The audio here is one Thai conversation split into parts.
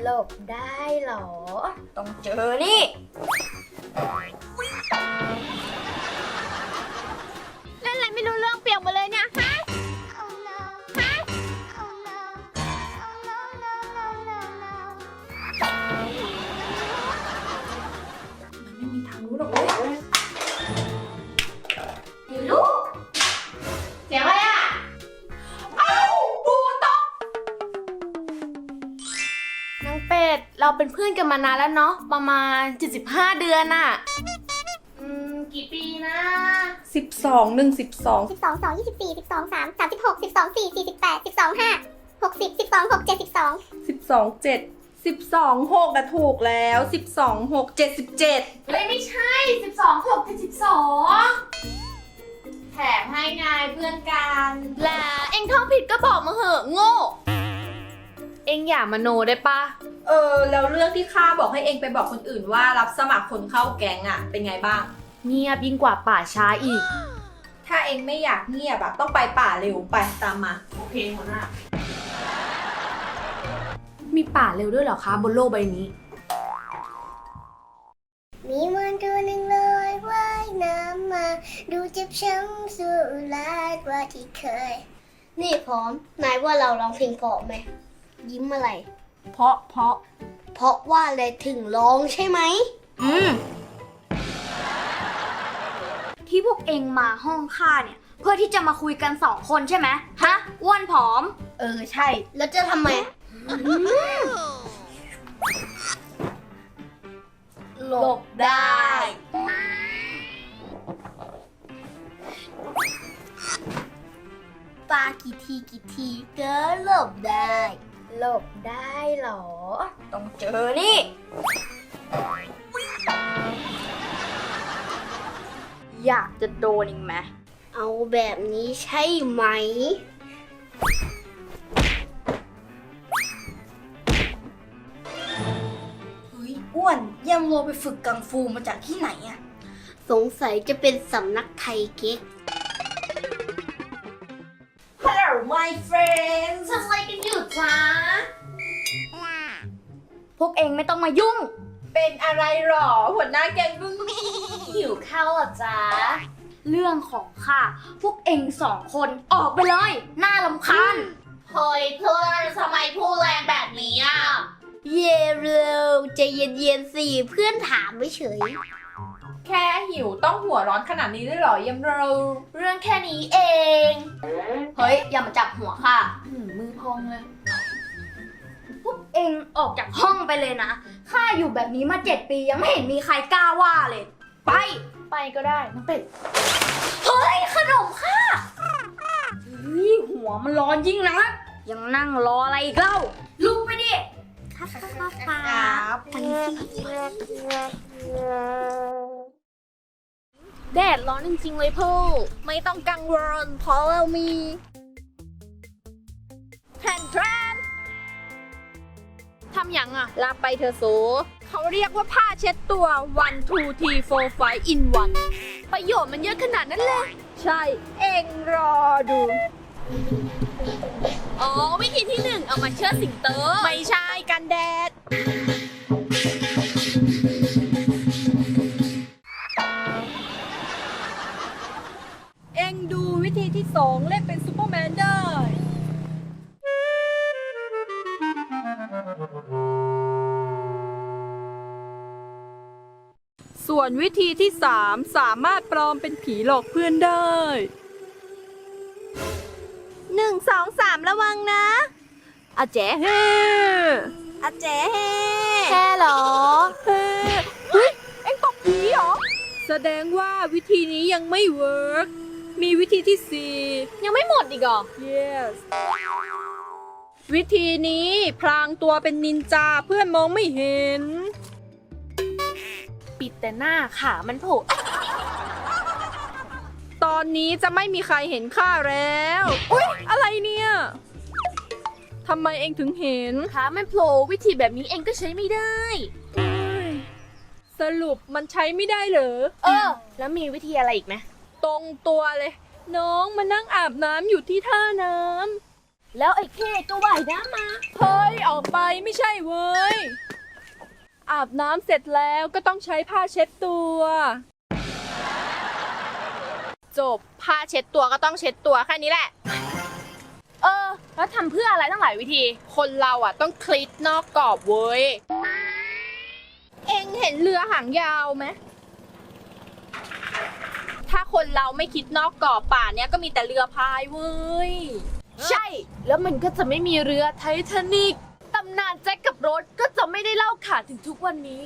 หลบได้เหรอ ต้องเจอนี่ เล่นอะไรไม่รู้เรื่องเปียกหมดเลยเนี่ย เป็ด เราเป็นเพื่อนกันมานานแล้วเนาะประมาณ 75 เดือนอะอืมกี่ปีนะ สิบสองหนึ่งสิบสอง สิบสองสองยี่สิบสี่สิบสองสามสามสิบหกสิบสองสี่สี่สิบแปดสิบสองห้าหกสิบสิบสองหกเจ็ดสิบสองสิบสองเจ็ดสิบสองหกอะถูกแล้วสิบสองหกเจ็ดสิบเจ็ดเฮ้ยไม่ใช่ 12 6เป็น12 แถมให้ไงเพื่อนกันแหละเอ็งท่องผิดก็บอกมาเหอะโง่เอ็งอย่ามโนได้ปะเออแล้วเรื่องที่ข้าบอกให้เองไปบอกคนอื่นว่ารับสมัครคนเข้าแก๊งอะเป็นไงบ้าง เงียบยิ่งกว่าป่าช้าอีก ถ้าเองไม่อยากเงียบอะต้องไปป่าเร็วไปตามมาโอเคหัวหน้ามีป่าเร็วด้วยเหรอคะบนโลกใบนี้ มีมันตัวหนึ่งลอยว่ายน้ำมา ดูเจ็บช้ำสุดลาดกว่าที่เคย นี่พร้อม นายว่าเราร้องเพลงเพราะไหม ยิ้มอะไร เพราะเพราะเพราะว่าอะไรถึงร้องใช่ไหม อืม ที่พวกเองมาห้องข้าเนี่ย เพื่อที่จะมาคุยกันสองคนใช่ไหมฮะอ้วนผอม เออใช่ แล้วจะทำไม หลบได้ ปากี่ทีกี่ทีก็หลบได้ หลบได้เหรอ ต้องเจอนี่ อยากจะโดนอีกไหมเอาแบบนี้ใช่ไหม เฮ้ยอ้วนเยี่ยมโลไปฝึกกังฟูมาจากที่ไหนอะสงสัยจะเป็นสำนักไทยเก๊ก Hello my friends ทำอะไรกันอยู่จ้า พวกเองไม่ต้องมายุ่ง เป็นอะไรหรอ หัวหน้าแก๊งบึ้งหิวข้าวเหรอจ้าเรื่องของข้าพวกเองสองคนออกไปเลยน่าลำคาญเฮ้ยเพื่อนทำไมพูดแรงแบบนี้อะ เย่เร็วใจเย็นๆสิเพื่อนถามไม่เฉย แค่หิวต้องหัวร้อนขนาดนี้ด้วยเหรอเยี่ยมเรา เรื่องแค่นี้เอง เฮ้ย อย่ามาจับหัวข้าหืมมือพองเลยพวก เองออกจากห้องไปเลยนะ ข้าอยู่แบบนี้มาเจ็ดปียังไม่เห็นมีใครกล้าว่าเลย ไป ไปก็ได้น้องเป็ด เฮ้ย ขนมค่ะเฮ้ยหัวมันร้อนยิ่งนะ ยังนั่งรออะไรอีกเล่า ลุกไปดิแดดร้อนจริงๆเลยพ่อไม่ต้องกังวลเพำยังอะ ลาไปเธอโซเขาเรียกว่าผ้าเช็ดตัว one two three four five in one ประโยชน์มันเยอะขนาดนั้นเลย ใช่ เองรอดู อ๋อ วิธีที่หนึ่งเอามาเชื่อดสิงโตไม่ใช่กันแดด เอ็งดูวิธีที่สองเล่นเป็นซูเปอร์แมนได้ ส่วนวิธีที่สามสามารถปลอมเป็นผีหลอกเพื่อนได้ หนึ่งสองสามระวังนะอาเจ๊เฮอาเจ๊เฮแค่เหรอเฮ้เฮ้ยเอ็งตบผีเหรอ แสดงว่าวิธีนี้ยังไม่เวิร์กมีวิธีที่สี่ยังไม่หมดอีกเหรอ yes วิธีนี้พลางตัวเป็นนินจาเพื่อนมองไม่เห็น ปิดแต่หน้าขามันโผล่ตอนนี้จะไม่มีใครเห็นข้าแล้ว อุ๊ย อะไรเนี่ยทำไมเองถึงเห็น ขามันโผล่วิธีแบบนี้เองก็ใช้ไม่ได้ สรุปมันใช้ไม่ได้เหรอ เออ แล้วมีวิธีอะไรอีกไหมตรงตัวเลย น้องมานั่งอาบน้ำอยู่ที่ท่าน้แล้วไอ้เคก็ว่ายน้ำมา เฮ้ย ออกไปไม่ใช่เว้ย อาบน้ำเสร็จแล้วก็ต้องใช้ผ้าเช็ดตัว จบ ผ้าเช็ดตัวก็ต้องเช็ดตัวแค่นี้แหละ เออ แล้วทำเพื่ออะไรตั้งหลายวิธี คนเราอะต้องคลิดนอกกรอบเว้ย เองเห็นเรือหางยาวไหม ถ้าคนเราไม่คิดนอกกรอบป่าเนี้ยก็มีแต่เรือพายเว้ย ใช่ แล้วมันก็จะไม่มีเรือไททานิกตำนานแจ็คกับโรสก็จะไม่ได้เล่าขานถึงทุกวันนี้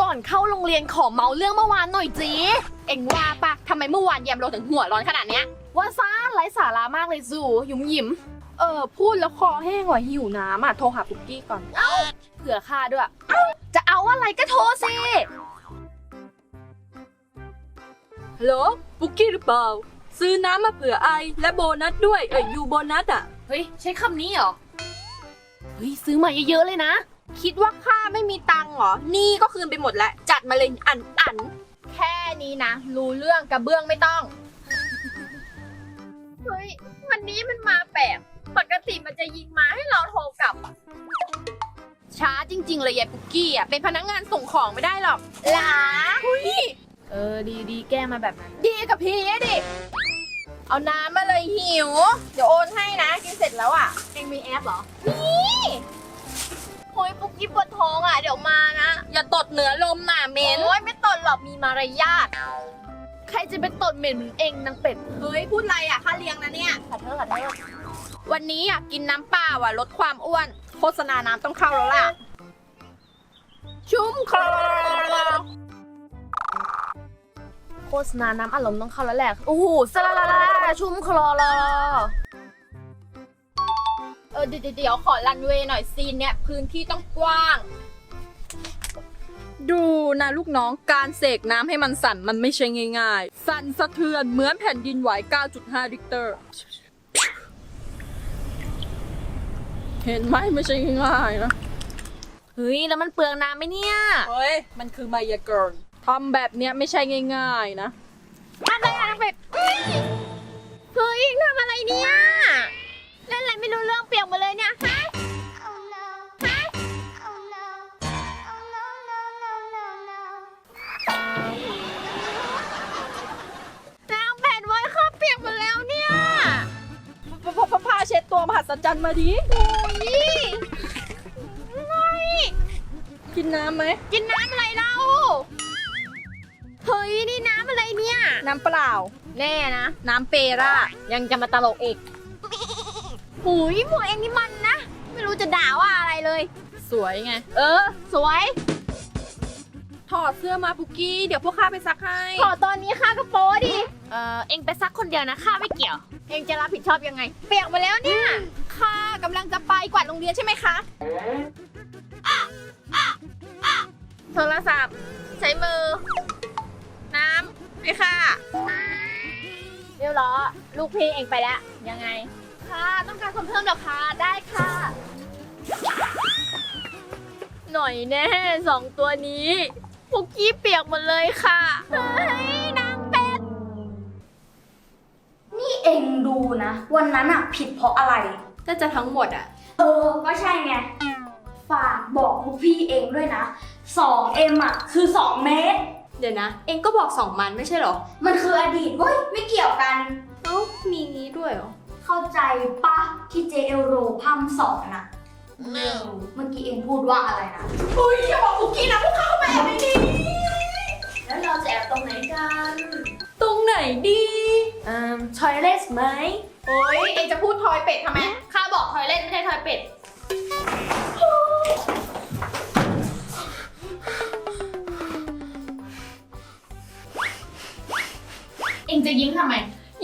ก่อนเข้าโรงเรียนขอเมาเรื่องเมื่อวานหน่อยจี เอ็งว่าปะทำไมเมื่อวานแยมโรถึงหัวร้อนขนาดเนี้ยว่าซ่าไร้สาระมากเลยซูหยุมหยิม เออพูดแล้วคอแห้งว่ะหิวน้ำอะโทรหาปุกกี้ก่อนเผื่อค่าด้วย จะเอาอะไรก็โทรสิฮัลโหลปุกกี้หรือเปล่า ซื้อน้ำมาเผื่อไอและโบนัสด้วยเอ้ยยูโบนัสอะเฮ้ยใช้คำนี้เหรอเฮ้ยซื้อมาเยอะๆเลยนะ คิดว่าข้าไม่มีตังค์เหรอนี่ก็คืนไปหมดแล้วจัดมาเลยอันอันแค่นี้นะ รู้เรื่องกระเบื้องไม่ต้อง เฮ้ย วันนี้มันมาแปลก ปกติมันจะยิงมาให้เราโทรกลับอะช้าจริง ๆ เลยยายปุกกี้อะเป็นพนักงานส่งของไม่ได้หรอกหลาเออดีดีๆแก้มาแบบนั้น ดีกับพี่อะดิ เอาน้ำมาเลยหิว เดี๋ยวโอนให้นะ กินเสร็จแล้วอะ เองมีแอปเหรอ นี่โอ้ยปุกกี้ปวดท้องอะ เดี๋ยวมานะ อย่าตดเหนือลมหน่าเมนโอ้ยไม่ตดหรอกมีมารยาท ใครจะไปตดเหม็นเหมือนเองนางเป็ด เฮ้ย พูดอะไรอะค่าเลี้ยงนะเนี่ย ขอโทษขอโทษ วันนี้อยากกินน้ำเปล่าอะลดความอ้วน โฆษณาน้ำต้องเข้าแล้วล่ะ ชุ่มคอโฆษณาน้ำอารมณ์ต้องเข้าแล้วแหละโอ้โหสลาลาลาชุ่มคลอรอเออเดี๋ยวเดี๋ยวขอรันเวย์หน่อยซีนเนี่ยพื้นที่ต้องกว้าง ดูนะลูกน้องการเสกน้ำให้มันสั่นมันไม่ใช่ง่ายๆ สั่นสะเทือนเหมือนแผ่นดินไหว 9.5ริกเตอร์ เห็นไหมไม่ใช่ง่ายๆนะ เฮ้ย แล้วมันเปลืองน้ำไหมเนี่ย เฮ้ย มันคือมายากลทำแบบเนี้ยไม่ใช่ง่ายๆนะอะไรอะนางเป็ดเฮ้ยทำอะไรเนี่ย เล่นอะไรไม่รู้เรื่องเปียกหมา ศจรรย์มาดิกินน้ำไหม กินน้ำอะไรเราเฮ้ย นี่น้ำอะไรเนี่ย น้ำเปล่า แน่นะ น้ำเปร่า ยังจะมาตลกอีกหุยพวกเองนี่มันนะ ไม่รู้จะด่าว่าอะไรเลย สวยไง เออ สวย ถอดเสื้อมาปุกกี้ เดี๋ยวพวกข้าไปซักให้ ขอตอนนี้ข้ากระโปรงดิ เออเองไปซักคนเดียวนะข้าไม่เกี่ยว เองจะรับผิดชอบยังไง เปียกมาแล้วเนี่ยข้ากำลังจะไปกวาดโรงเรียนใช่ไหมคะโทรศัพท์ ใช้มือ น้ำไปค่ะ เรียบร้อยลูกพี่เองไปแล้ว ยังไง ค่ะ ต้องการคนเพิ่มเหรอคะได้ค่ะ หน่อยแน่สองตัวนี้ ปุกกี้เปียกหมดเลยค่ะเฮ้ยนางเป็ด นี่เองดูนะ วันนั้นอะผิดเพราะอะไร ก็จะทั้งหมดอะ เออ ก็ใช่ไง ฝากบอกพวกพี่เองด้วยนะ 2M อะคือ2เมตร เดี๋ยวนะ เองก็บอกสองมันไม่ใช่เหรอ มันคืออดีตเว้ยไม่เกี่ยวกัน เอ้ามีงี้ด้วยเหรอ เข้าใจปะที่เจเอลโรพัมสอนอะ เมื่อกี้เองพูดว่าอะไรนะอุ้ยอย่าบอกปุกกี้นะพวกข้าไปไม่ดีแล้วเราจะแอบตรงไหนกัน ตรงไหนดีอืมทอยเลสไหมโอ้ยเองจะพูดทอยเป็ดทำไมข้าบอกทอยเลสไม่ใช่ทอยเป็ดเองจะยิ้มทำไม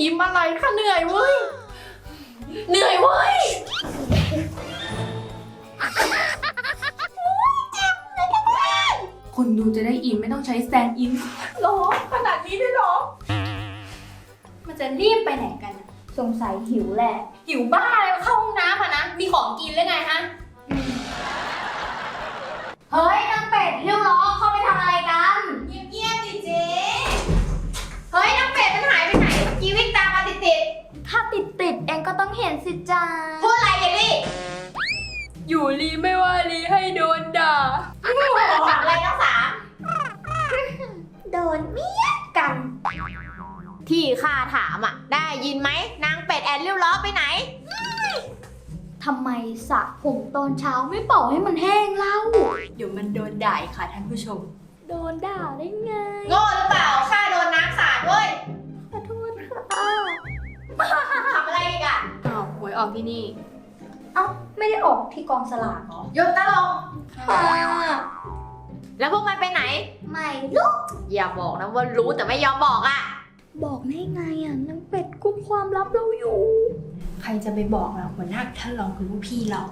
ยิ้มอะไรข้าเหนื่อยเว้ย เหนื่อยเว้ย ดูจะได้อินไม่ต้องใช้แซงอินหรอขนาดนี้ได้หรอ มันจะรีบไปไหนกันอะสงสัยหิวแหละ หิวบ้าเลยเข้าห้องน้ำอะนะ มีของกินหรือไงฮะ เฮ้ยนางเป็ดเรียวล้อเข้าไปทำอะไรกัน เงียบๆดิเจ๊เฮ้ยน้องเป็ดมันหายไปไหนเมื่อกี้วิ่งตามมาติดถ้าติดติดๆเองก็ต้องเห็นสิจ้าๆพูดอะไรอย่าดิอยู่ลีไม่ว่าลีให้โดนด่าถามอะไรน้องสามโด นเมียกัน ที่ข้าถามอะ ได้ยินไหมนางเป็ดแอนเลี้ยวล้อไปไหน ทำไมสระผมตอนเช้าไม่เป่าให้มันแห้งเล่า เดี๋ยวมันโดนด่าอีกค่ะท่านผู้ชม โดนด่าได้ไงโง่หรือเปล่าข้าโดนน้ำสาดเว้ยขอโทษค่ะทำอะไรอีกอะอ้าวหวยออกที่นี่ เอ้าไม่ได้ออกที่กองสลากเหรอหยุดตลกค่ะ แล้วพวกมันไปไหน ไม่รู้อย่าบอกนะว่ารู้แต่ไม่ยอมบอกอะ บอกได้ไงอะนางเป็ดกุมความลับเราอยู่ ใครจะไปบอกล่ะหัวหน้าท่านรองคือลูกพี่เรา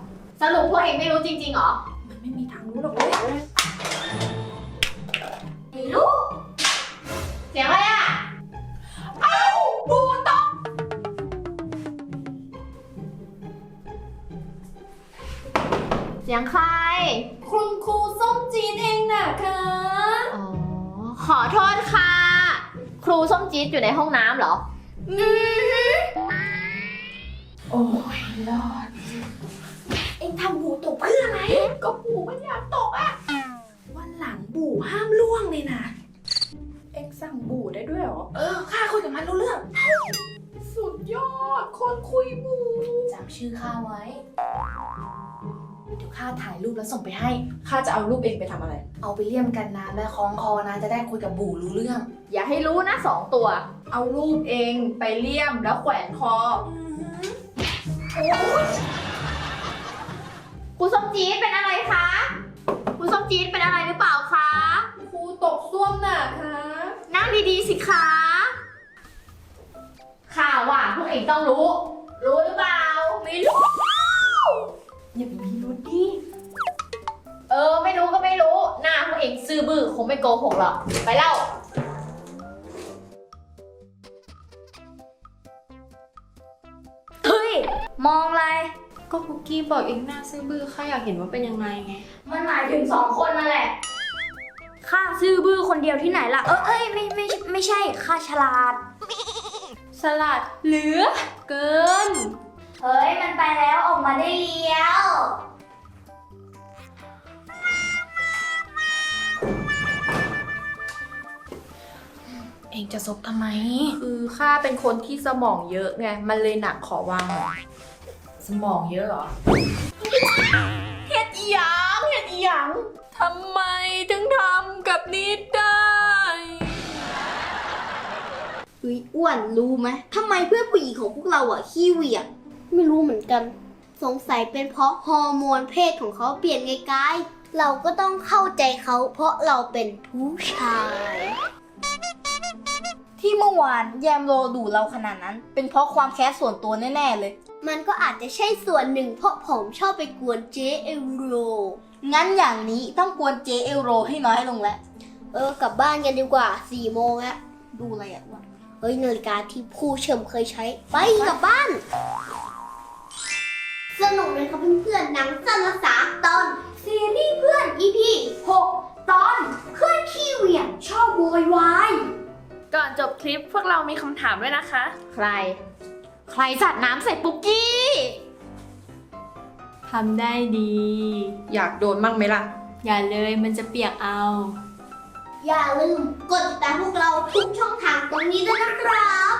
สรุปพวกเองไม่รู้จริงๆเหรอ มันไม่มีทางรู้หรอกเว้ยไม่รู้ เสียงอะไรอะ เอ้าบูตกเสียงใคร คุณครูส้มจีนเองนะคะ อ๋อ ขอโทษค่ะ ครูส้มจี๊ดอยู่ในห้องน้ำเหรอโอ้ยรอด เองทำบูตกเพื่ออะไร ก็ปู่มันอยากตกอะวันหลังปู่ห้ามล่วงเลยนะ เอ็กสั่งปู่ได้ด้วยเหรอ เออข้าคุยกับมันรู้เรื่อง สุดยอด คนคุยบูจำชื่อข้าไว้ เดี๋ยวข้าถ่ายรูปแล้วส่งไปให้ ข้าจะเอารูปเองไปทำอะไร เอาไปเลี่ยมกันนะและคล้องคอนะจะได้คุยกับปู่รู้เรื่อง อย่าให้รู้นะสองตัว เอารูปเองไปเลี่ยมแล้วแขวนคอครูส้มจี๊ดเป็นอะไรคะครูส้มจี๊ดเป็นอะไรหรือเปล่าคะ ครูตกส้วมน่ะคะนั่งดีๆสิคะข่าวว่าพวกเองต้องรู้ รู้หรือเปล่า ไม่รู้ อย่ามีรุด คงไม่โกหกหรอก ไปเล่า เฮ้ย มองอะไร ก็ปุกกี้บอกเองหน้าซื่อบื้อข้าอยากเห็นว่าเป็นยังไงไง มันหมายถึงสองคนนั่นแหละ ข้าซื่อบื้อคนเดียวที่ไหนล่ะ เออเอ้ยไม่ไม่ไม่ใช่ ข้าฉลาด สลัดเหลือ เกิน เฮ้ย มันไปแล้วออกมาได้เลี้ยว เองจะซบทำไม คือข้าเป็นคนที่สมองเยอะไง มันเลยหนักขอวางหน่อยสมองเยอะเหรอเฮ็ดอีหยังเฮ็ดอีหยังทำไมถึงทำกับนิดได้เฮ้ยอ้วนรู้ไหมทำไมเพื่อนผู้หญิงของพวกเราอะขี้เหวี่ยง ไม่รู้เหมือนกัน สงสัยเป็นเพราะฮอร์โมนเพศของเขาเปลี่ยนไงกาย เราก็ต้องเข้าใจเขาเพราะเราเป็นผู้ชาย ที่เมื่อวานแยมโลดูเราขนาดนั้น เป็นเพราะความแค้นส่วนตัวแน่ๆเลย มันก็อาจจะใช่ส่วนหนึ่งเพราะผมชอบไปกวนเจเอโร งั้นอย่างนี้ต้องกวนเจเอลโรให้น้อยลงแล้ว เออกลับบ้านกันดีกว่าสี่โมงแล้วดูอะไรอะอ้วนเฮ้ยนาฬิกาที่ผู้เฉิมเคยใช้ ไปกลับบ้าน สนุกเลยครับเพื่อนๆหนังสั้นละสามตอนซีรีส์เพื่อน EP 6 ตอนเพื่อนขี้เหวี่ยงชอบโวยวาย ก่อนจบคลิปพวกเรามีคำถามด้วยนะคะ ใคร ใครสัดน้ำใส่ปุกกี้ทำได้ดี อยากโดนมั่งไหมล่ะ อย่าเลยมันจะเปียกเอา อย่าลืมกดติดตามพวกเราทุกช่องทางตรงนี้ด้วยนะครับ